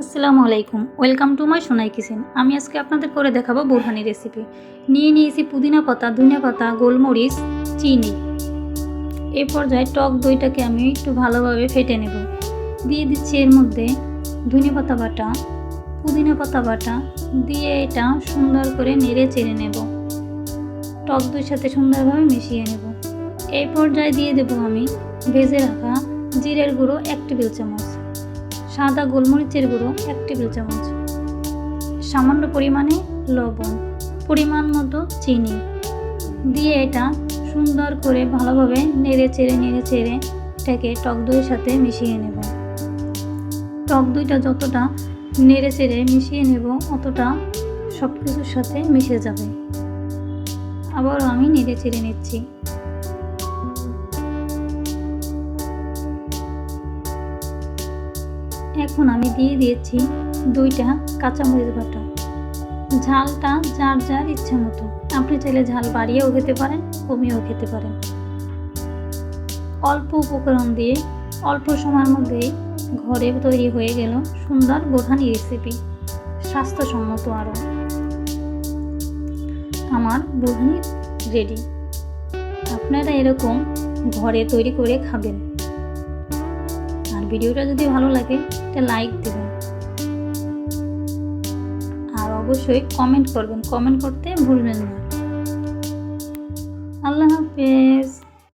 আসসালামু আলাইকুম। Welcome to my Sonai kitchen আমি আজকে আপনাদের করে দেখাবো বোরহানি রেসিপি নিয়ে নিয়েছি পুদিনা পাতা, ধনিয়া পাতা, গোলমরিচ, চিনি। এই পর্যায়ে টক দইটাকে আমি একটু ভালোভাবে ফেটে নেব। দিয়ে দিচ্ছি এর মধ্যে ধনিয়া পাতা বাটা, পুদিনা পাতা বাটা। দিয়ে এটা সুন্দর করে নেড়ে চেড়ে নেব। টক দইয়ের সাথে সুন্দরভাবে মিশিয়ে নেব। এই পর্যায়ে দিয়ে দেবো আমি ভেজে রাখা জিরের গুঁড়ো এক টেবিল চামচ। সাদা গোলমরিচের গুঁড়ো এক টেবিল চামচ। সামান্য পরিমাণে লবণ, পরিমাণ মতো চিনি। দিয়ে এটা সুন্দর করে ভালোভাবে নেড়ে চেড়ে নেড়ে চেড়ে এটাকে টক দইয়ের সাথে মিশিয়ে নেব। টক দইটা যতটা নেড়ে চেড়ে মিশিয়ে নেব, অতটা সব কিছুর সাথে মিশে যাবে। আবারও আমি নেড়ে চেড়ে নিচ্ছি। এখন আমি দিয়ে দিয়েছি দুইটা কাঁচামরিচ বাটা। ঝালটা যার যার ইচ্ছা মতো। আপনি চাইলে ঝাল বাড়িয়েও খেতে পারেন, কমিয়েও খেতে পারেন। অল্প উপকরণ দিয়ে অল্প সময়ের মধ্যেই ঘরে তৈরি হয়ে গেল সুন্দর বোধানি রেসিপি স্বাস্থ্যসম্মত আরও। আমার বোধানি রেডি আপনারা এরকম ঘরে তৈরি করে খাবেন। ভিডিওটা যদি ভালো লাগে, একটা লাইক দেবেন। আর অবশ্যই কমেন্ট করবেন। কমেন্ট করতে ভুলবেন না।